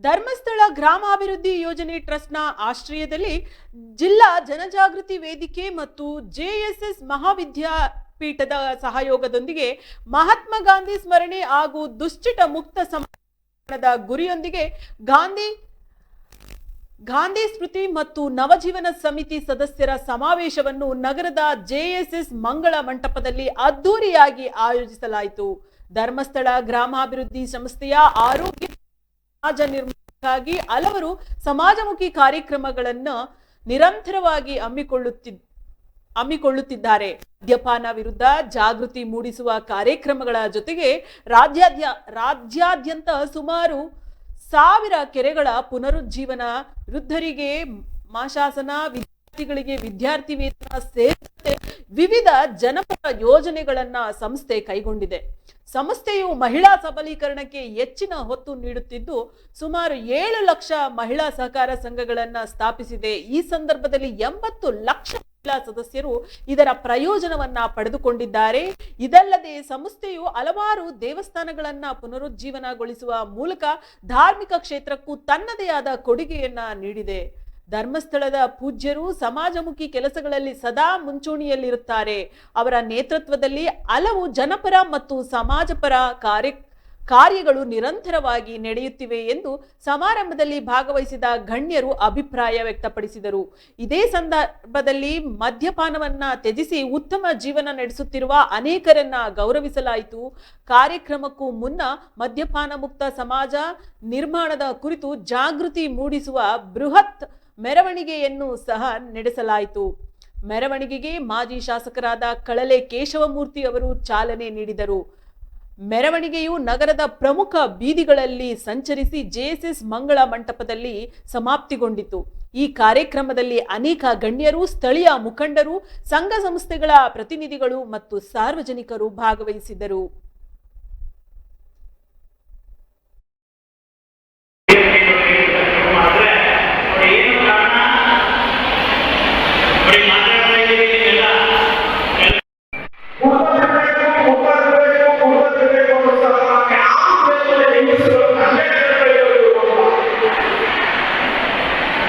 ಧರ್ಮಸ್ಥಳ ಗ್ರಾಮಾಭಿವೃದ್ಧಿ ಯೋಜನೆ ಟ್ರಸ್ಟ್ನ ಆಶ್ರಯದಲ್ಲಿ ಜಿಲ್ಲಾ ಜನಜಾಗೃತಿ ವೇದಿಕೆ ಮತ್ತು ಜೆಎಸ್ಎಸ್ ಮಹಾವಿದ್ಯಾಪೀಠದ ಸಹಯೋಗದೊಂದಿಗೆ ಮಹಾತ್ಮ ಗಾಂಧಿ ಸ್ಮರಣೆ ಹಾಗೂ ದುಶ್ಚಿಟ ಮುಕ್ತ ಸಮಾಜದ ಗುರಿಯೊಂದಿಗೆ ಗಾಂಧಿ ಗಾಂಧಿ ಸ್ಮೃತಿ ಮತ್ತು ನವಜೀವನ ಸಮಿತಿ ಸದಸ್ಯರ ಸಮಾವೇಶವನ್ನು ನಗರದ ಜೆಎಸ್ಎಸ್ ಮಂಗಳ ಮಂಟಪದಲ್ಲಿ ಅದ್ದೂರಿಯಾಗಿ ಆಯೋಜಿಸಲಾಯಿತು. ಧರ್ಮಸ್ಥಳ ಗ್ರಾಮಾಭಿವೃದ್ಧಿ ಸಂಸ್ಥೆಯ ಆರೋಗ್ಯ ಸಮಾಜ ನಿರ್ಮಾಣಕ್ಕಾಗಿ ಹಲವರು ಸಮಾಜಮುಖಿ ಕಾರ್ಯಕ್ರಮಗಳನ್ನು ನಿರಂತರವಾಗಿ ಹಮ್ಮಿಕೊಳ್ಳುತ್ತಿದ್ದ ಹಮ್ಮಿಕೊಳ್ಳುತ್ತಿದ್ದಾರೆ. ಮದ್ಯಪಾನ ವಿರುದ್ಧ ಜಾಗೃತಿ ಮೂಡಿಸುವ ಕಾರ್ಯಕ್ರಮಗಳ ಜೊತೆಗೆ ರಾಜ್ಯಾದ್ಯ, ರಾಜ್ಯಾದ್ಯಂತ ಸುಮಾರು ಸಾವಿರ ಕೆರೆಗಳ ಪುನರುಜ್ಜೀವನ ವೃದ್ಧರಿಗೆ ಮಾಶಾಸನ ವಿದ್ಯಾರ್ಥಿಗಳಿಗೆ ವಿದ್ಯಾರ್ಥಿ ವೇತನ ಸೇರಿದಂತೆ ವಿವಿಧ ಜನಪರ ಯೋಜನೆಗಳನ್ನ ಸಂಸ್ಥೆ ಕೈಗೊಂಡಿದೆ. ಸಂಸ್ಥೆಯು ಮಹಿಳಾ ಸಬಲೀಕರಣಕ್ಕೆ ಹೆಚ್ಚಿನ ಹೊತ್ತು ನೀಡುತ್ತಿದ್ದು, ಸುಮಾರು ಏಳು ಲಕ್ಷ ಮಹಿಳಾ ಸಹಕಾರ ಸಂಘಗಳನ್ನ ಸ್ಥಾಪಿಸಿದೆ. ಈ ಸಂದರ್ಭದಲ್ಲಿ ಎಂಬತ್ತು ಲಕ್ಷ ಮಹಿಳಾ ಸದಸ್ಯರು ಇದರ ಪ್ರಯೋಜನವನ್ನ ಪಡೆದುಕೊಂಡಿದ್ದಾರೆ. ಇದಲ್ಲದೆ ಸಂಸ್ಥೆಯು ಹಲವಾರು ದೇವಸ್ಥಾನಗಳನ್ನ ಪುನರುಜ್ಜೀವನಗೊಳಿಸುವ ಮೂಲಕ ಧಾರ್ಮಿಕ ಕ್ಷೇತ್ರಕ್ಕೂ ತನ್ನದೇ ಆದ ಕೊಡುಗೆಯನ್ನ ನೀಡಿದೆ. ಧರ್ಮಸ್ಥಳದ ಪೂಜ್ಯರು ಸಮಾಜಮುಖಿ ಕೆಲಸಗಳಲ್ಲಿ ಸದಾ ಮುಂಚೂಣಿಯಲ್ಲಿರುತ್ತಾರೆ. ಅವರ ನೇತೃತ್ವದಲ್ಲಿ ಹಲವು ಜನಪರ ಮತ್ತು ಸಮಾಜಪರ ಕಾರ್ಯ, ಕಾರ್ಯಗಳು ನಿರಂತರವಾಗಿ ನಡೆಯುತ್ತಿವೆ ಎಂದು ಸಮಾರಂಭದಲ್ಲಿ ಭಾಗವಹಿಸಿದ ಗಣ್ಯರು ಅಭಿಪ್ರಾಯ ವ್ಯಕ್ತಪಡಿಸಿದರು. ಇದೇ ಸಂದರ್ಭದಲ್ಲಿ ಮದ್ಯಪಾನವನ್ನ ತ್ಯಜಿಸಿ ಉತ್ತಮ ಜೀವನ ನಡೆಸುತ್ತಿರುವ ಅನೇಕರನ್ನ ಗೌರವಿಸಲಾಯಿತು. ಕಾರ್ಯಕ್ರಮಕ್ಕೂ ಮುನ್ನ ಮದ್ಯಪಾನ ಮುಕ್ತ ಸಮಾಜ ನಿರ್ಮಾಣದ ಕುರಿತು ಜಾಗೃತಿ ಮೂಡಿಸುವ ಬೃಹತ್ ಮೆರವಣಿಗೆಯನ್ನು ಸಹ ನಡೆಸಲಾಯಿತು. ಮೆರವಣಿಗೆಗೆ ಮಾಜಿ ಶಾಸಕರಾದ ಕಳಲೆ ಕೇಶವಮೂರ್ತಿ ಅವರು ಚಾಲನೆ ನೀಡಿದರು. ಮೆರವಣಿಗೆಯು ನಗರದ ಪ್ರಮುಖ ಬೀದಿಗಳಲ್ಲಿ ಸಂಚರಿಸಿ ಜೆಎಸ್ಎಸ್ ಮಂಗಳ ಮಂಟಪದಲ್ಲಿ ಸಮಾಪ್ತಿಗೊಂಡಿತು. ಈ ಕಾರ್ಯಕ್ರಮದಲ್ಲಿ ಅನೇಕ ಗಣ್ಯರು, ಸ್ಥಳೀಯ ಮುಖಂಡರು, ಸಂಘ ಸಂಸ್ಥೆಗಳ ಪ್ರತಿನಿಧಿಗಳು ಮತ್ತು ಸಾರ್ವಜನಿಕರು ಭಾಗವಹಿಸಿದ್ದರು.